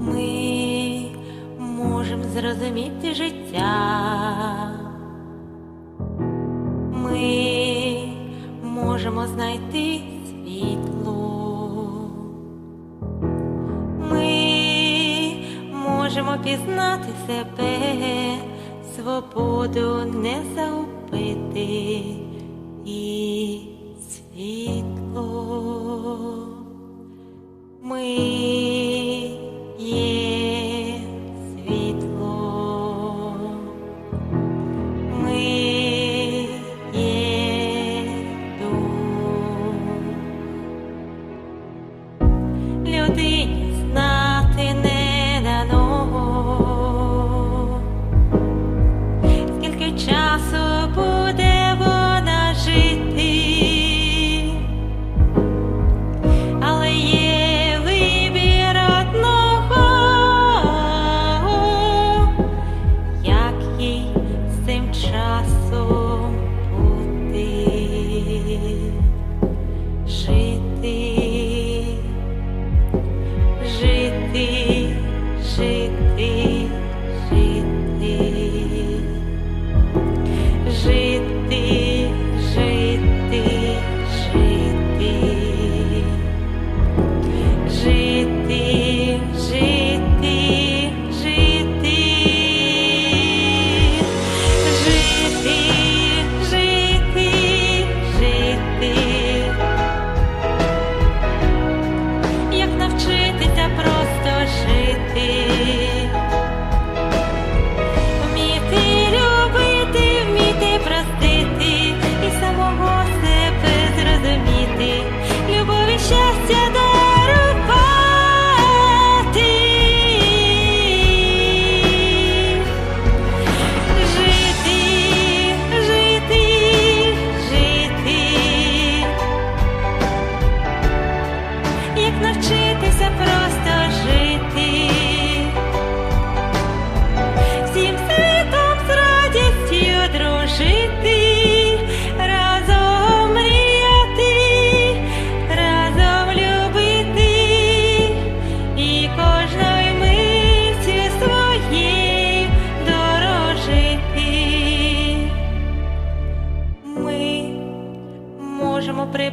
ми можемо зрозуміти життя, ми можемо знайти світло, ми можемо пізнати себе, свободу не заупити.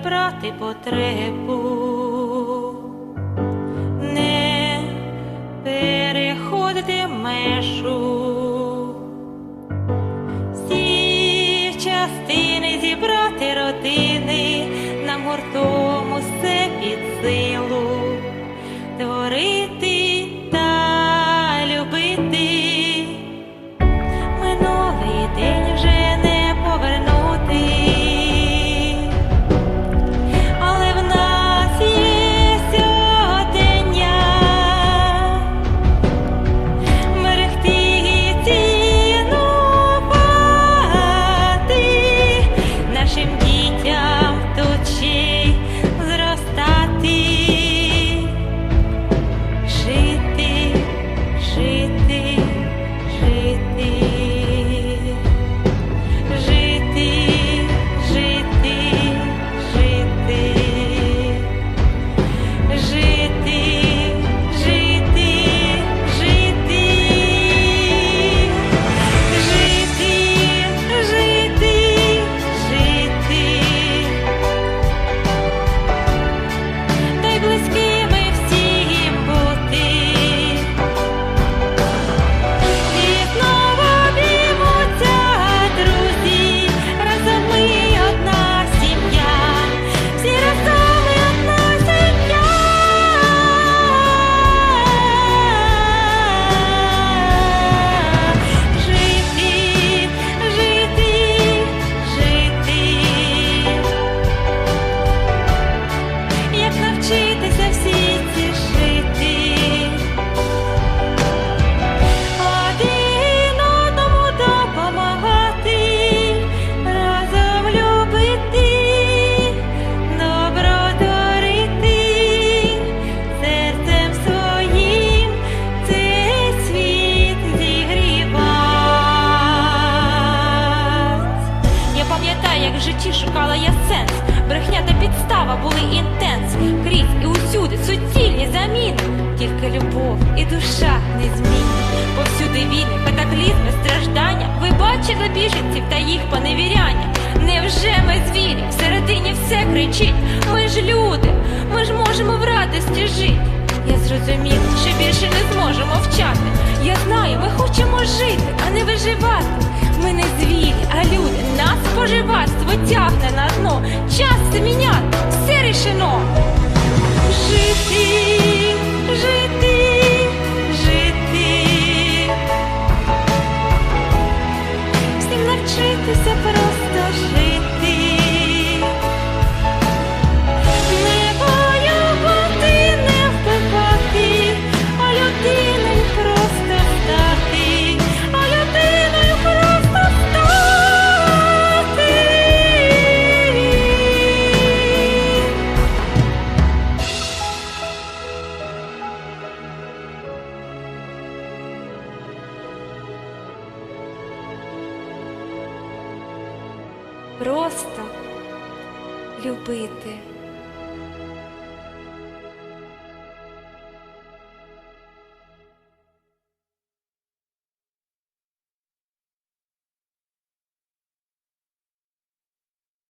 брати потребу, не переходити мешу, всі частини зібрати родини, нам гуртом усе під силу творити. нонсенс, брехня та підстава були інтенс. Крізь і усюди суцільні заміни, тільки любов і душа не незмінні. Повсюди війни, катаклізми, страждання. Ви бачили біженців та їх поневіряння. Невже ми звірі? Всередині все кричить. Ми ж люди, ми ж можемо в радості жити. Я зрозумів, що більше не зможемо вчати. Я знаю, ми хочемо жити, а не виживати. Ми не звірі, а люди. Нас споживацтво тягне на все Просто любити.